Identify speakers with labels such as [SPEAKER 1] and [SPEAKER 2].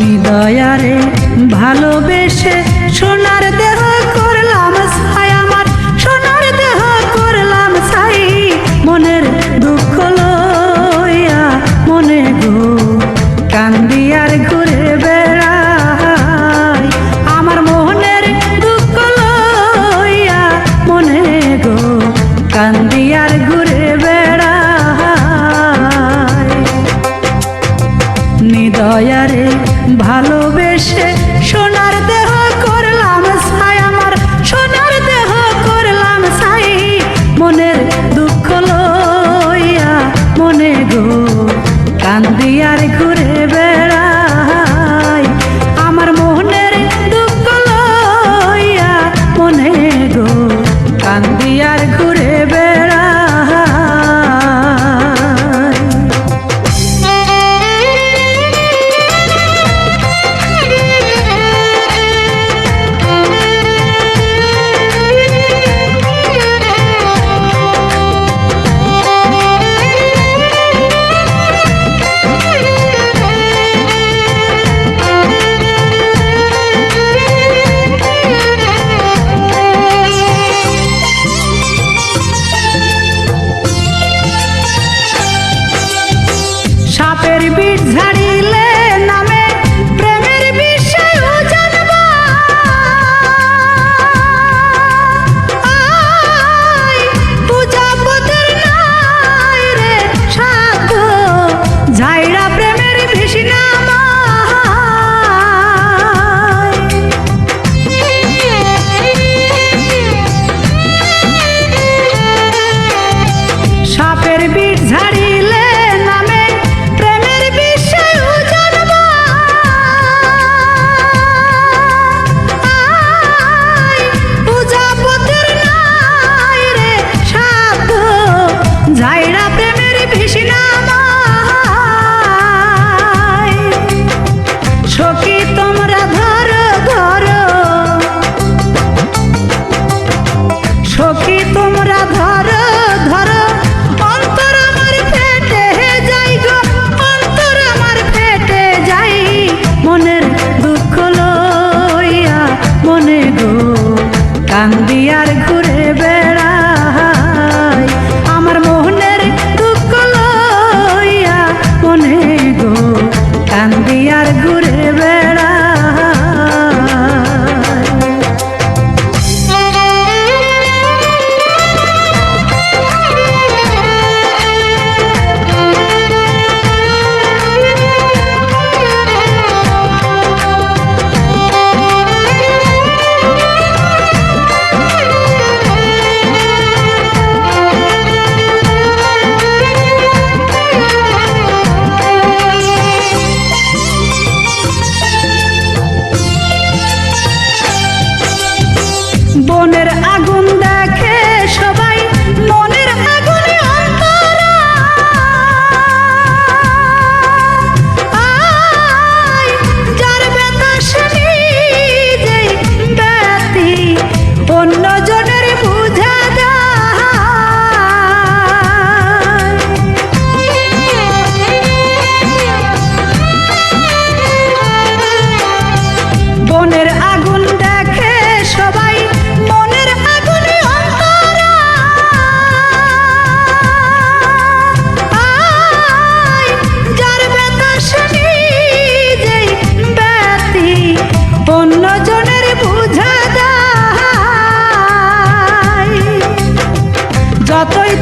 [SPEAKER 1] তুমি দয়ারে ভালোবেসে সোনার দে দয়ারে ভালোবেসে সোনার দে I'm Candy out of 把